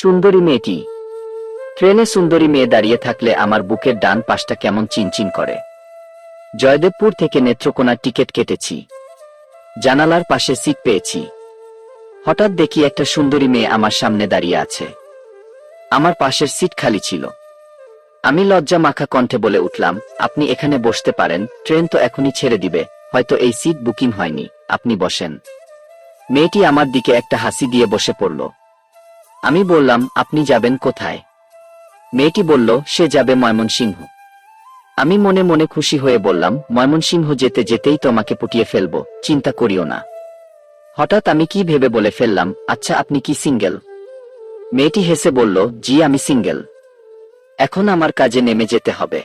সুন্দরী মেয়েটি। ট্রেনে সুন্দরী মেয়ে দাঁড়িয়ে থাকলে আমার বুকের ডান পাশটা কেমন চিনচিন করে। জয়দেবপুর থেকে নেত্রকোনার টিকিট কেটেছি। জানালার পাশে সিট পেয়েছি। হঠাৎ দেখি একটা সুন্দরী মেয়ে আমার সামনে দাঁড়িয়ে আছে। আমার পাশের সিট খালি ছিল। আমি লজ্জা মাখা কণ্ঠে বলে উঠলাম, আপনি এখানে বসতে পারেন, ট্রেন তো এখনই ছেড়ে দিবে, হয়তো এই সিট বুকিং হয়নি, আপনি বসেন। মেয়েটি আমার দিকে একটা হাসি দিয়ে বসে পড়ল। আমি বললাম, আপনি যাবেন কোথায়? মেয়েটি বলল, সে যাবে ময়মনসিংহ। আমি মনে মনে খুশি হয়ে বললাম, ময়মনসিংহ যেতে যেতেই তোমাকে পুটিয়ে ফেলব, চিন্তা করিও না। হঠাৎ আমি কি ভেবে বলে ফেললাম আচ্ছা আপনি কি সিঙ্গেল? মেয়েটি হেসে বলল, জি, আমি সিঙ্গেল। এখন আমার কাজে নেমে যেতে হবে।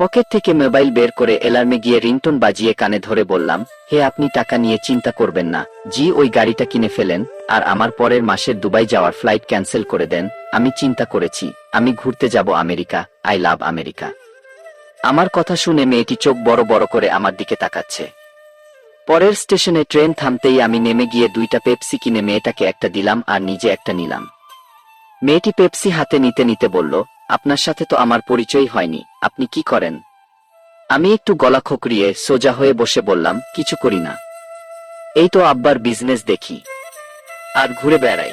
পকেট থেকে মোবাইল বের করে এলার্মে গিয়ে রিংটোন বাজিয়ে কানে ধরে বললাম, হে, আপনি টাকা নিয়ে চিন্তা করবেন না। জি, ওই গাড়িটা কিনে ফেলেন, আর আমার পরের মাসের দুবাই যাওয়ার ফ্লাইট ক্যান্সেল করে দেন, আমি চিন্তা করেছি, আমি ঘুরতে যাব আমেরিকা, আই লাভ আমেরিকা। আমার কথা শুনে মেয়েটি চোখ বড় বড় করে আমার দিকে তাকাচ্ছে। পরের স্টেশনে ট্রেন থামতেই আমি নেমে গিয়ে দুইটা পেপসি কিনে মেয়েটাকে একটা দিলাম আর নিজে একটা নিলাম। মেয়েটি পেপসি হাতে নিতে নিতে বলল আপনার সাথে তো আমার পরিচয় হয়নি। আপনি কি করেন? আমি একটু গলা খকরিয়ে সোজা হয়ে বসে বললাম, কিছু করি না। এই তো আব্বার বিজনেস দেখি। আর ঘুরে বেড়াই।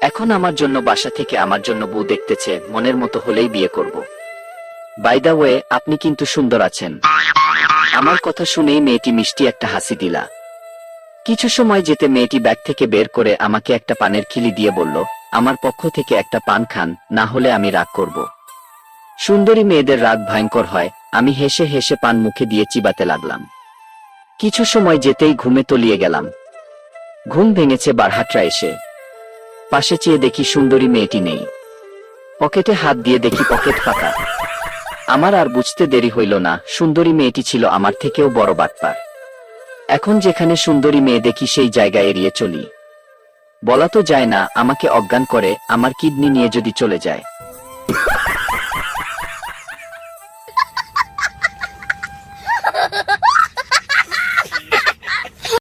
এখন আমার জন্য বাসা থেকে আমার জন্য বউ দেখতেছে, মনের মতো হলেই বিয়ে করব। বাই দা ওয়ে আপনি কিন্তু সুন্দর আছেন। আমার কথা শুনেই মেয়েটি মিষ্টি একটা হাসি দিলা। কিছু সময় যেতে মেয়েটি ব্যাগ থেকে বের করে আমাকে একটা পানের খিলি দিয়ে বলল আমার পক্ষ থেকে একটা পান খান, না হলে আমি রাগ করব। সুন্দরী মেয়েদের রাগ ভয়ঙ্কর হয়, আমি হেসে হেসে পান মুখে দিয়ে চিবাতে লাগলাম। কিছু সময় যেতেই ঘুমে তলিয়ে গেলাম। ঘুম ভেঙেছে বারহাটরা এসে। পাশে চেয়ে দেখি সুন্দরী মেয়েটি নেই। পকেটে হাত দিয়ে দেখি পকেট ফাঁকা আমার আর বুঝতে দেরি হইল না, সুন্দরী মেয়েটি ছিল আমার থেকেও বড় বাটপার। এখন যেখানে সুন্দরী মেয়ে দেখি সেই জায়গা এড়িয়ে চলি। বলা তো যায় না আমাকে অজ্ঞান করে আমার কিডনি নিয়ে যদি চলে যায়।